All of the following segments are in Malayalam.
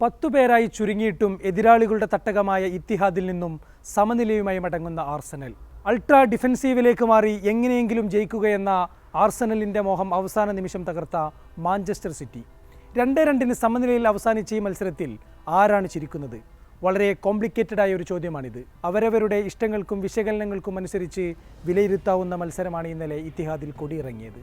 പത്തുപേരായി ചുരുങ്ങിയിട്ടും എതിരാളികളുടെ തട്ടകമായ ഇത്തിഹാദിൽ നിന്നും സമനിലയുമായി മടങ്ങുന്ന ആർസനൽ. അൾട്രാ ഡിഫൻസീവിലേക്ക് മാറി എങ്ങനെയെങ്കിലും ജയിക്കുകയെന്ന ആർസനലിന്റെ മോഹം അവസാന നിമിഷം തകർത്ത മാഞ്ചസ്റ്റർ സിറ്റി. രണ്ട് രണ്ടിന് സമനിലയിൽ അവസാനിച്ച ഈ മത്സരത്തിൽ ആരാണ് ചിരിക്കുന്നത്? വളരെ കോംപ്ലിക്കേറ്റഡ് ആയ ഒരു ചോദ്യമാണിത്. അവരവരുടെ ഇഷ്ടങ്ങൾക്കും വിശകലനങ്ങൾക്കും അനുസരിച്ച് വിലയിരുത്താവുന്ന മത്സരമാണ് ഇന്നലെ ഇത്തിഹാദിൽ കൊടിയിറങ്ങിയത്.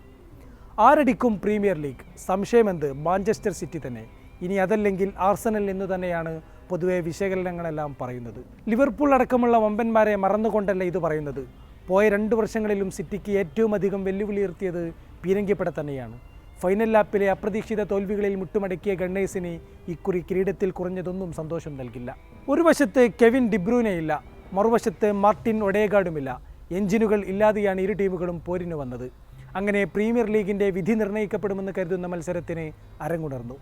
ആരടിക്കും പ്രീമിയർ ലീഗ്? സംശയമെന്ത്? മാഞ്ചസ്റ്റർ സിറ്റി തന്നെ. ഇനി അതല്ലെങ്കിൽ ആർസനൽ എന്ന് തന്നെയാണ് പൊതുവെ വിശകലനങ്ങളെല്ലാം പറയുന്നത്. ലിവർപൂൾ അടക്കമുള്ള വമ്പന്മാരെ മറന്നുകൊണ്ടല്ല ഇത് പറയുന്നത്? പോയ രണ്ട് വർഷങ്ങളിലും സിറ്റിക്ക് ഏറ്റവും അധികം വെല്ലുവിളി ഉയർത്തിയത് പീരങ്കിപ്പട തന്നെയാണ്. ഫൈനൽ ലാപ്പിലെ അപ്രതീക്ഷിത തോൽവികളിൽ മുട്ടുമടക്കിയ ഗണ്ണേഴ്സിന് ഇക്കുറി കിരീടത്തിൽ കുറഞ്ഞതൊന്നും സന്തോഷം നൽകില്ല. ഒരു വശത്ത് കെവിൻ ഡിബ്രൂനയില്ല മറുവശത്ത് മാർട്ടിൻ ഒഡേഗാർഡുമില്ല. എഞ്ചിനുകൾ ഇല്ലാതെയാണ് ഇരു ടീമുകളും പോരിന് വന്നത്. അങ്ങനെ പ്രീമിയർ ലീഗിന്റെ വിധി നിർണയിക്കപ്പെടുമെന്ന് കരുതുന്ന മത്സരത്തിന് അരങ്ങുണർന്നു.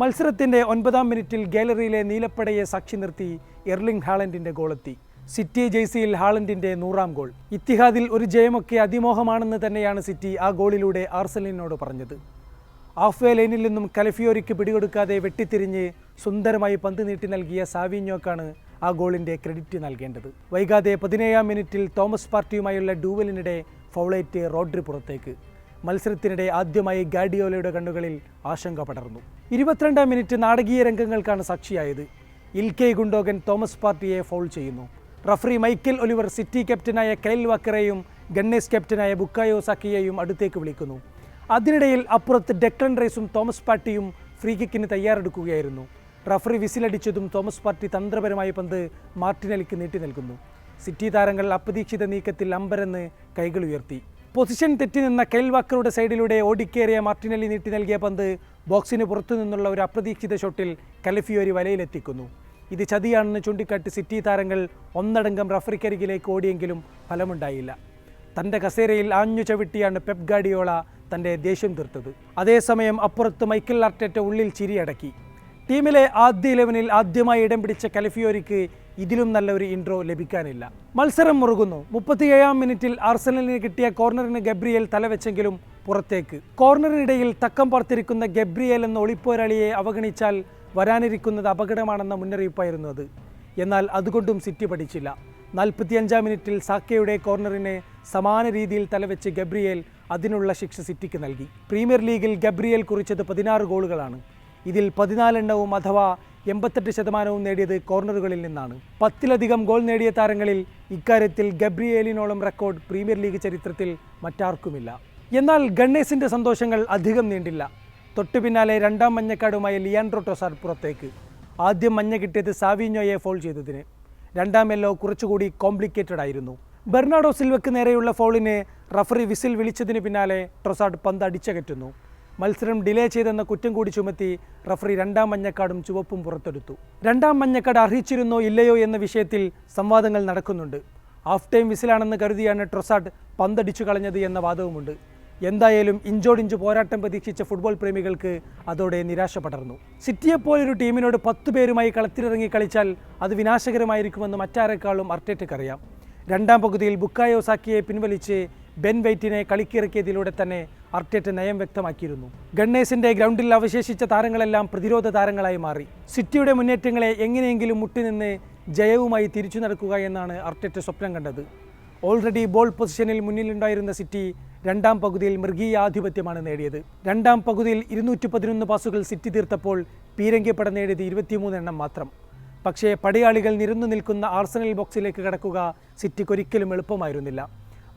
മത്സരത്തിന്റെ ഒൻപതാം മിനിറ്റിൽ ഗാലറിയിലെ നീലപ്പടയെ സാക്ഷി നിർത്തി എർലിംഗ് ഹാളൻഡിന്റെ ഗോളെത്തി. സിറ്റി ജേഴ്സിയിൽ ഹാളൻഡിന്റെ നൂറാം ഗോൾ. ഇത്തിഹാദിൽ ഒരു ജയമൊക്കെ അതിമോഹമാണെന്ന് തന്നെയാണ് സിറ്റി ആ ഗോളിലൂടെ ആർസലിനോട് പറഞ്ഞത്. ഹാഫ് ലൈനിൽ നിന്നും കലഫിയോരിക്ക് പിടികൊടുക്കാതെ വെട്ടിത്തിരിഞ്ഞ് സുന്ദരമായി പന്ത് നീട്ടി നൽകിയ സാവിഞ്ഞോക്കാണ് ആ ഗോളിന്റെ ക്രെഡിറ്റ് നൽകേണ്ടത്. വൈകാതെ പതിനേഴാം മിനിറ്റിൽ തോമസ് പാർട്ടിയുമായുള്ള ഡൂവലിനിടെ ഫൗളേറ്റ് റോഡ്രി പുറത്തേക്ക്. മത്സരത്തിനിടെ ആദ്യമായി ഗാഡിയോലയുടെ കണ്ണുകളിൽ ആശങ്ക പടർന്നു. ഇരുപത്തിരണ്ടാം മിനിറ്റ് നാടകീയ രംഗങ്ങൾക്കാണ് സാക്ഷിയായത്. ഇൽകെ ഗുണ്ടോഗൻ തോമസ് പാർട്ടിയെ ഫോൾ ചെയ്യുന്നു. റഫറി മൈക്കൽ ഒലിവർ സിറ്റി ക്യാപ്റ്റനായ കൈൽ വാക്കറെയും ഗണ്ണേസ് ക്യാപ്റ്റനായ ബുക്കായോ സാക്കിയെയും അടുത്തേക്ക് വിളിക്കുന്നു. അതിനിടയിൽ അപ്പുറത്ത് ഡെക്ലൻ റൈസും തോമസ് പാർട്ടിയും ഫ്രീ കിക്കിന് തയ്യാറെടുക്കുകയായിരുന്നു. റഫറി വിസിലടിച്ചതും തോമസ് പാർട്ടി തന്ത്രപരമായ പന്ത് മാർട്ടിനലിക്ക് നീട്ടി നൽകുന്നു. സിറ്റി താരങ്ങൾ അപ്രതീക്ഷിത നീക്കത്തിൽ അമ്പരന്ന് കൈകൾ ഉയർത്തി. പൊസിഷൻ തെറ്റി നിന്ന കെൽവാക്കറുടെ സൈഡിലൂടെ ഓടിക്കേറിയ മാർട്ടിനലി നീട്ടി നൽകിയ പന്ത് ബോക്സിന് പുറത്തു നിന്നുള്ള ഒരു അപ്രതീക്ഷിത ഷോട്ടിൽ കലഫിയോരി വലയിലെത്തിക്കുന്നു. ഇത് ചതിയാണെന്ന് ചൂണ്ടിക്കാട്ടി സിറ്റി താരങ്ങൾ ഒന്നടങ്കം റഫറിക്കരികിലേക്ക് ഓടിയെങ്കിലും ഫലമുണ്ടായില്ല. തന്റെ കസേരയിൽ ആഞ്ഞു ചവിട്ടിയാണ് പെപ് ഗാഡിയോള തന്റെ ദേഷ്യം തീർത്തത്. അതേസമയം അപ്പുറത്ത് മൈക്കിൾ ആർട്ടേറ്റ ഉള്ളിൽ ചിരിയടക്കി. ടീമിലെ ആദ്യ ഇലവനിൽ ആദ്യമായി ഇടം പിടിച്ച കലഫിയോരിക്ക് ഇതിലും നല്ലൊരു ഇൻട്രോ ലഭിക്കാനില്ല. മത്സരം മുറുകുന്നു. മുപ്പത്തിയേഴാം മിനിറ്റിൽ ആർസനലിന് കിട്ടിയ കോർണറിന് ഗബ്രിയേൽ തലവെച്ചെങ്കിലും പുറത്തേക്ക്. കോർണറിനിടയിൽ തക്കം പറത്തിരിക്കുന്ന ഗബ്രിയേൽ എന്ന ഒളിപ്പോരാളിയെ അവഗണിച്ചാൽ വരാനിരിക്കുന്നത് അപകടമാണെന്ന മുന്നറിയിപ്പായിരുന്നു അത്. എന്നാൽ അതുകൊണ്ടും സിറ്റി പഠിച്ചില്ല. നാൽപ്പത്തിയഞ്ചാം മിനിറ്റിൽ സാക്കയുടെ കോർണറിനെ സമാന രീതിയിൽ തലവെച്ച് ഗബ്രിയേൽ അതിനുള്ള ശിക്ഷ സിറ്റിക്ക് നൽകി. പ്രീമിയർ ലീഗിൽ ഗബ്രിയേൽ കുറിച്ചത് പതിനാറ് ഗോളുകളാണ്. ഇതിൽ പതിനാലെണ്ണവും അഥവാ എൺപത്തെട്ട് ശതമാനവും നേടിയത് കോർണറുകളിൽ നിന്നാണ്. പത്തിലധികം ഗോൾ നേടിയ താരങ്ങളിൽ ഇക്കാര്യത്തിൽ ഗബ്രിയേലിനോളം റെക്കോർഡ് പ്രീമിയർ ലീഗ് ചരിത്രത്തിൽ മറ്റാർക്കുമില്ല. എന്നാൽ ഗണ്ണേസിന്റെ സന്തോഷങ്ങൾ അധികം നീണ്ടില്ല. തൊട്ടു പിന്നാലെ രണ്ടാം മഞ്ഞക്കാടുമായ ലിയാൻഡ്രോ ടൊസാർ പുറത്തേക്ക്. ആദ്യം മഞ്ഞ കിട്ടിയത് സാവിഞ്ഞോയെ ഫോൾ ചെയ്തതിന്. രണ്ടാം എല്ലോ കുറച്ചുകൂടി കോംപ്ലിക്കേറ്റഡ് ആയിരുന്നു. ബെർണാഡോ സിൽവയ്ക്ക് നേരെയുള്ള ഫോളിനെ റഫറി വിസിൽ വിളിച്ചതിന് പിന്നാലെ ട്രൊസാഡ് പന്ത് അടിച്ചകറ്റുന്നു. മത്സരം ഡിലേ ചെയ്തെന്ന കുറ്റം കൂടി ചുമത്തി റഫറി രണ്ടാം മഞ്ഞക്കാടും ചുവപ്പും പുറത്തെടുത്തു. രണ്ടാം മഞ്ഞക്കാട് അർഹിച്ചിരുന്നോ ഇല്ലയോ എന്ന വിഷയത്തിൽ സംവാദങ്ങൾ നടക്കുന്നുണ്ട്. ഹാഫ് ടൈം വിസിലാണെന്ന് കരുതിയാണ് ട്രൊസാഡ് പന്തടിച്ചു കളഞ്ഞത് എന്ന വാദവുമുണ്ട്. എന്തായാലും ഇഞ്ചോടിഞ്ച് പോരാട്ടം പ്രതീക്ഷിച്ച ഫുട്ബോൾ പ്രേമികൾക്ക് അതോടെ നിരാശ പടർന്നു. സിറ്റിയെപ്പോലൊരു ടീമിനോട് പത്ത് പേരുമായി കളത്തിലിറങ്ങി കളിച്ചാൽ അത് വിനാശകരമായിരിക്കുമെന്ന് മറ്റാരെക്കാളും അർട്ടേറ്റക്കറിയാം. രണ്ടാം പകുതിയിൽ ബുക്കായോസാക്കിയെ പിൻവലിച്ച് ബെൻ വെയ്റ്റിനെ കളിക്കിറക്കിയതിലൂടെ തന്നെ അർട്ടേറ്റ് നയം വ്യക്തമാക്കിയിരുന്നു. ഗണ്ണേസിന്റെ ഗ്രൗണ്ടിൽ അവശേഷിച്ച താരങ്ങളെല്ലാം പ്രതിരോധ താരങ്ങളായി മാറി. സിറ്റിയുടെ മുന്നേറ്റങ്ങളെ എങ്ങനെയെങ്കിലും മുട്ടിനിന്ന് ജയവുമായി തിരിച്ചു നടക്കുക എന്നാണ് അർട്ടേറ്റ് സ്വപ്നം കണ്ടത്. ഓൾറെഡി ബോൾ പൊസിഷനിൽ മുന്നിലുണ്ടായിരുന്ന സിറ്റി രണ്ടാം പകുതിയിൽ മൃഗീയ ആധിപത്യമാണ് നേടിയത്. രണ്ടാം പകുതിയിൽ ഇരുന്നൂറ്റി പതിനൊന്ന് പാസുകൾ സിറ്റി തീർത്തപ്പോൾ പീരങ്കിപ്പട നേടിയത് ഇരുപത്തിമൂന്ന് എണ്ണം മാത്രം. പക്ഷേ പടയാളികൾ നിരന്നു നിൽക്കുന്ന ആർസണൽ ബോക്സിലേക്ക് കടക്കുക സിറ്റിക്കൊരിക്കലും എളുപ്പമായിരുന്നില്ല.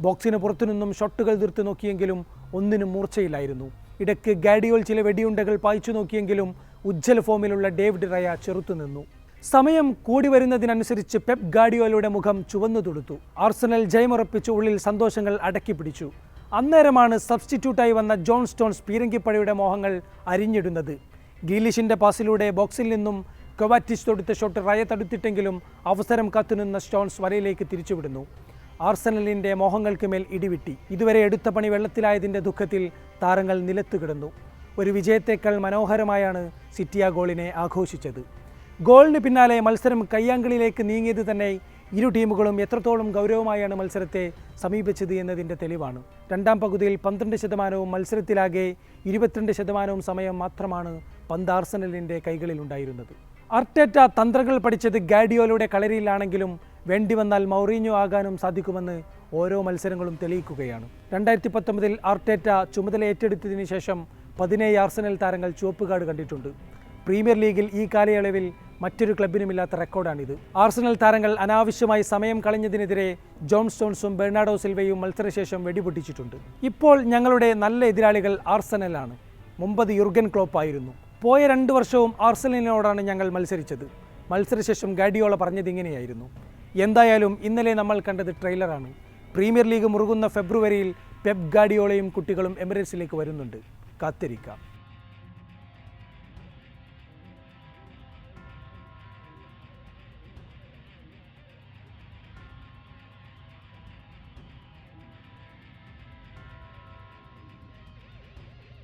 ബോക്സിന് പുറത്തുനിന്നും ഷോട്ടുകൾ നിർത്തി നോക്കിയെങ്കിലും ഒന്നിനും മൂർച്ചയില്ലായിരുന്നു. ഇടയ്ക്ക് ഗാഡിയോൾ ചില വെടിയുണ്ടകൾ പായിച്ചു നോക്കിയെങ്കിലും ഉജ്ജ്വല ഫോമിലുള്ള ഡേവിഡ് റയ ചെറുത്തുനിന്നു സമയം കൂടി വരുന്നതിനനുസരിച്ച് പെപ് ഗാഡിയോലയുടെ മുഖം ചുവന്നു തുടുത്തു ആർസണൽ ജയമുറപ്പിച്ച് ഉള്ളിൽ സന്തോഷങ്ങൾ അടക്കി പിടിച്ചു. അന്നേരമാണ് സബ്സ്റ്റിറ്റ്യൂട്ടായി വന്ന ജോൺ സ്റ്റോൺസ് പീരങ്കിപ്പഴയുടെ മോഹങ്ങൾ അരിഞ്ഞിടുന്നത്. ഗീലിഷിന്റെ പാസിലൂടെ ബോക്സിൽ നിന്നും കൊവാറ്റിസ് തൊടുത്ത ഷോട്ട് റയ തടുത്തിട്ടെങ്കിലും അവസരം കത്തുനിന്ന സ്റ്റോൺസ് വലയിലേക്ക് തിരിച്ചുവിടുന്നു. ആർസണലിന്റെ മോഹങ്ങൾക്ക് മേൽ ഇടിവിട്ടി. ഇതുവരെ എടുത്ത പണി വെള്ളത്തിലായതിന്റെ ദുഃഖത്തിൽ താരങ്ങൾ നിലത്തു കിടന്നു. ഒരു വിജയത്തേക്കാൾ മനോഹരമായാണ് സിറ്റിയ ഗോളിനെ ആഘോഷിച്ചത്. ഗോളിന് പിന്നാലെ മത്സരം കയ്യാങ്കളിയിലേക്ക് നീങ്ങിയത് തന്നെ ഇരു ടീമുകളും എത്രത്തോളം ഗൗരവമായാണ് മത്സരത്തെ സമീപിച്ചത് എന്നതിന്റെ തെളിവാണ്. രണ്ടാം പകുതിയിൽ പന്ത്രണ്ട് ശതമാനവും മത്സരത്തിലാകെ ഇരുപത്തിരണ്ട് ശതമാനവും സമയം മാത്രമാണ് പന്ത് ആർസനലിന്റെ കൈകളിലുണ്ടായിരുന്നത്. അർട്ടേറ്റ തന്ത്രങ്ങൾ പഠിച്ചത് ഗാഡിയോലയുടെ കളരിയിലാണെങ്കിലും വേണ്ടി വന്നാൽ മൗറീഞ്ഞോ ആകാനും സാധിക്കുമെന്ന് ഓരോ മത്സരങ്ങളും തെളിയിക്കുകയാണ്. രണ്ടായിരത്തി പത്തൊമ്പതിൽ അർട്ടേറ്റ ചുമതല ഏറ്റെടുത്തതിന് ശേഷം പതിനേഴ് ആർസനൽ താരങ്ങൾ ചുവപ്പ് കാർഡ് കണ്ടിട്ടുണ്ട്. പ്രീമിയർ ലീഗിൽ ഈ കാലയളവിൽ മറ്റൊരു ക്ലബിനുമില്ലാത്ത റെക്കോർഡാണിത്. ആർസനൽ താരങ്ങൾ അനാവശ്യമായി സമയം കളഞ്ഞതിനെതിരെ ജോൺ സ്റ്റോൺസും ബെർണാഡോ സിൽവയും മത്സരശേഷം വെടിപൊട്ടിച്ചിട്ടുണ്ട്. ഇപ്പോൾ ഞങ്ങളുടെ നല്ല എതിരാളികൾ ആർസനലാണ്. മുമ്പത് യുർഗൻ ക്ലോപ്പ് ആയിരുന്നു. പോയ രണ്ട് വർഷവും ആർസനലിനോടാണ് ഞങ്ങൾ മത്സരിച്ചത്. മത്സരശേഷം ഗാഡിയോള പറഞ്ഞത് ഇങ്ങനെയായിരുന്നു. എന്തായാലും ഇന്നലെ നമ്മൾ കണ്ടത് ട്രെയിലറാണ്. പ്രീമിയർ ലീഗ് മുറുകുന്ന ഫെബ്രുവരിയിൽ പെപ് ഗാഡിയോളയും കുട്ടികളും എമിറേറ്റ്സിലേക്ക് വരുന്നുണ്ട്. കാത്തിരിക്കാം.